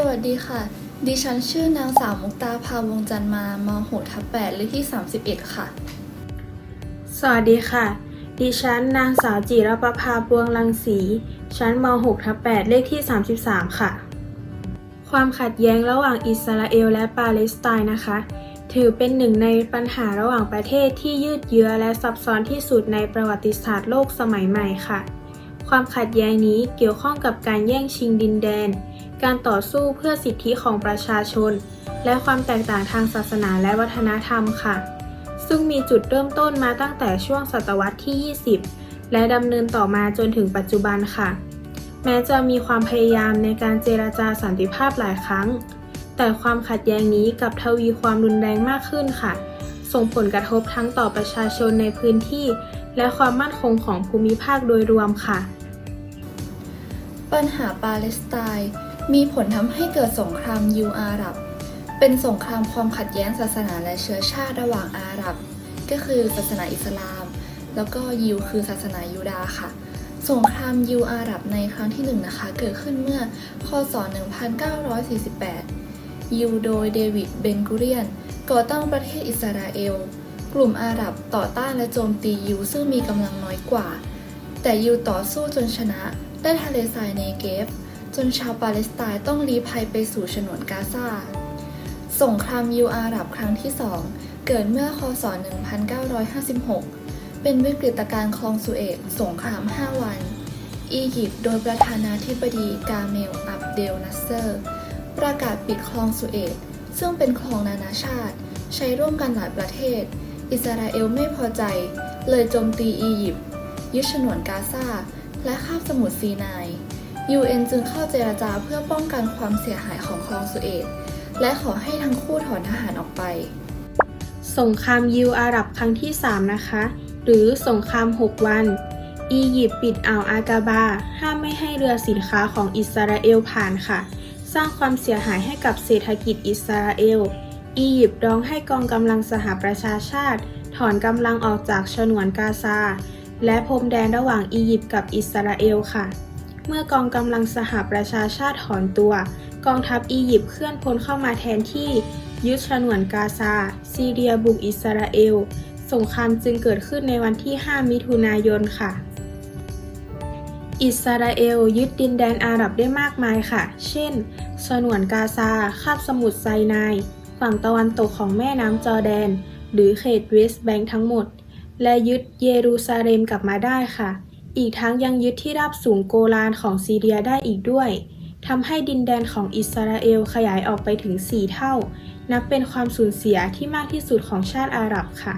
สวัสดีค่ะ ดิฉันชื่อนางสาวมุกตาภาวงจันมาม6ทับ8เลขที่ 31 ค่ะ สวัสดีค่ะ ดิฉันนางสาวจิรประภาปวงลังสี ชั้นม6ทับ8เลขที่ 33 ค่ะ ความขัดแย้งระหว่างอิสราเอลและปาเลสไตน์นะคะ ถือเป็นหนึ่งในปัญหาระหว่างประเทศที่ยืดเยื้อและซับซ้อนที่สุดในประวัติศาสตร์โลกสมัยใหม่ค่ะ ความขัดแย้งนี้เกี่ยวข้องกับการแย่งชิงดินแดน การต่อสู้เพื่อสิทธิของประชาชน และความแตกต่างทางศาสนาและวัฒนธรรมค่ะ ซึ่งมีจุดเริ่มต้นมาตั้งแต่ช่วงศตวรรษที่ 20 และดำเนินต่อมาจนถึงปัจจุบันค่ะ แม้จะมีความพยายามในการเจรจาสันติภาพหลายครั้ง แต่ความขัดแย้งนี้กับทวีความรุนแรงมากขึ้นค่ะ ส่งผลกระทบทั้งต่อประชาชนในพื้นที่และความมั่นคงของภูมิภาคโดยรวมค่ะ ปัญหาปาเลสไตน์มีผลทำให้เกิดสงครามยูอาหรับ เป็นสงครามความขัดแย้งศาสนาและเชื้อชาติระหว่างอาหรับ ก็คือศาสนาอิสลาม แล้วก็ยิวคือศาสนายูดาห์ค่ะ สงครามยูอาหรับในครั้งที่หนึ่งนะคะ เกิดขึ้นเมื่อคศ 1948ยูโดยเดวิดเบนกูเรียน ก่อตั้งประเทศอิสราเอล กลุ่มอาหรับต่อต้านและโจมตียูซึ่งมีกำลังน้อยกว่า แต่ยูต่อสู้จนชนะได้ทะเลทรายเนเกฟ จนชาวปาเลสไตน์ต้องลี้ภัยไปสู่ฉนวนกาซาสงครามยูอาหรับครั้งที่สองเกิดเมื่อคศ 1956 เป็นวิกฤตการณ์คลองสุเอตสงคราม 5 วัน อียิปต์โดยประธานาธิบดีกาเมล อับเดลนัสเซอร์ ประกาศปิดคลองสุเอตซึ่งเป็นคลองนานาชาติ ใช้ร่วมกันหลายประเทศ อิสราเอลไม่พอใจ เลยโจมตีอียิปต์ ยึดฉนวนกาซาและคาบสมุทรซีนาย UN จึงเข้าเจรจาเพื่อป้องกันความเสียหายของคลองสุเอตและขอให้ทั้งคู่ถอนทหารออกไป สงครามยิวอาหรับครั้งที่ 3 นะคะ หรือสงคราม 6 วัน อียิปต์ปิดอ่าวอากาบา ห้ามไม่ให้เรือสินค้าของอิสราเอลผ่านค่ะ สร้างความเสียหายให้กับเศรษฐกิจอิสราเอล อียิปต์ร้องให้กองกำลังสหประชาชาติ ถอนกำลังออกจากฉนวนกาซา และพรมแดนระหว่างอียิปต์กับอิสราเอลค่ะ เมื่อกองกำลังสหประชาชาติถอนตัว กองทัพอียิปต์เคลื่อนพลเข้ามาแทนที่ ยึดฉนวนกาซา ซีเรียบุกอิสราเอล สงครามจึงเกิดขึ้นในวันที่ 5 มิถุนายนค่ะ อิสราเอลยึดดินแดนอาหรับได้มากมายค่ะ เช่น ฉนวนกาซา คาบสมุทรไซนาย ฝั่งตะวันตกของแม่น้ำจอแดน หรือเขตเวสต์แบงค์ทั้งหมด และยึดเยรูซาเล็มกลับมาได้ค่ะ อีกทั้งยังยึดที่ราบสูงโกลานของซีเรียได้อีกด้วยทำให้ดินแดนของอิสราเอลขยายออกไปถึง 4 เท่า นับเป็นความสูญเสียที่มากที่สุดของชาติอาหรับค่ะ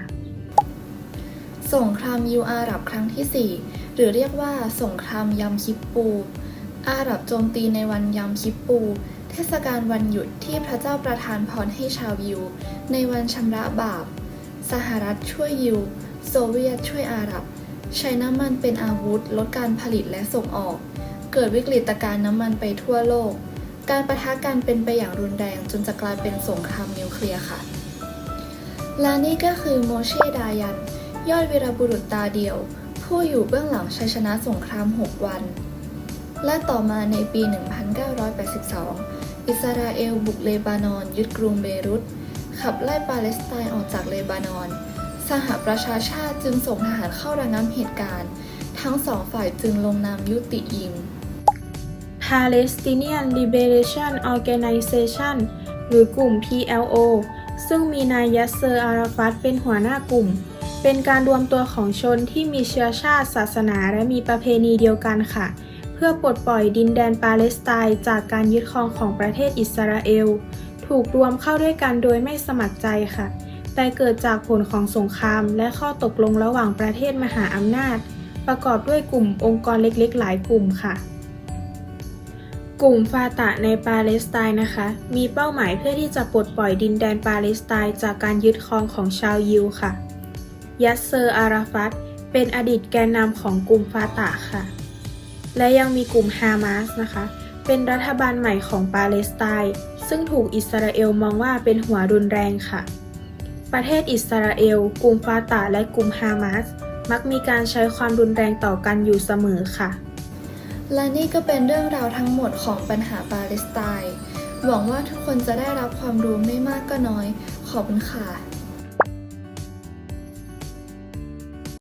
สงครามยูอาหรับครั้งที่ 4 หรือเรียกว่าสงครามยำคิปปู อาหรับโจมตีในวันยำคิปปู เทศกาลวันหยุดที่พระเจ้าประทานพรให้ชาวยิว ในวันชำระบาป สหรัฐช่วยยิว โซเวียตช่วยอาหรับ ใช้น้ำมันเป็นอาวุธ ลดการผลิตและส่งออก เกิดวิกฤตการณ์น้ำมันไปทั่วโลก การประทะกันเป็นไปอย่างรุนแรงจนจะกลายเป็นสงครามนิวเคลียร์ค่ะ และนี่ก็คือโมเชดายัน ยอดวีรบุรุษตาเดียว ผู้อยู่เบื้องหลังชัยชนะสงคราม 6 วัน และต่อมาในปี 1982 อิสราเอลบุกเลบานอน ยึดกรุงเบรุตขับไล่ปาเลสไตน์ออกจากเลบานอน สหประชาชาติจึงส่งทหารเข้าระงับเหตุการณ์ ทั้งสองฝ่ายจึงลงนามยุติยิง Palestinian Liberation Organization หรือกลุ่ม PLO ซึ่งมีนายยัสเซอร์อาราฟัตเป็นหัวหน้ากลุ่ม เป็นการรวมตัวของชนที่มีเชื้อชาติศาสนาและมีประเพณีเดียวกันค่ะ เพื่อปลดปล่อยดินแดนปาเลสไตน์จากการยึดครองของประเทศอิสราเอล ถูกรวมเข้าด้วยกันโดยไม่สมัครใจค่ะ แต่เกิดจากผลของสงคราม และข้อตกลงระหว่างประเทศมหาอำนาจ ประกอบด้วยกลุ่มองค์กรเล็กๆ หลายกลุ่มค่ะ กลุ่มฟาตะในปาเลสไตน์นะคะ มีเป้าหมายเพื่อที่จะปลดปล่อยดินแดนปาเลสไตน์จากการยึดครองของชาวยิวค่ะ ยัสเซอร์อาราฟัตเป็นอดีตแกนนำของกลุ่มฟาตะค่ะ และยังมีกลุ่มฮามาสนะคะเป็นรัฐบาลใหม่ของปาเลสไตน์ซึ่งถูกอิสราเอลมองว่าเป็นหัวรุนแรงค่ะ ประเทศอิสราเอล กลุ่มฟาตาและกลุ่มฮามาสมักมีการใช้ความรุนแรงต่อกันอยู่เสมอค่ะ และนี่ก็เป็นเรื่องราวทั้งหมดของปัญหาปาเลสไตน์ หวังว่าทุกคนจะได้รับความรู้ไม่มากก็น้อย ขอบคุณค่ะ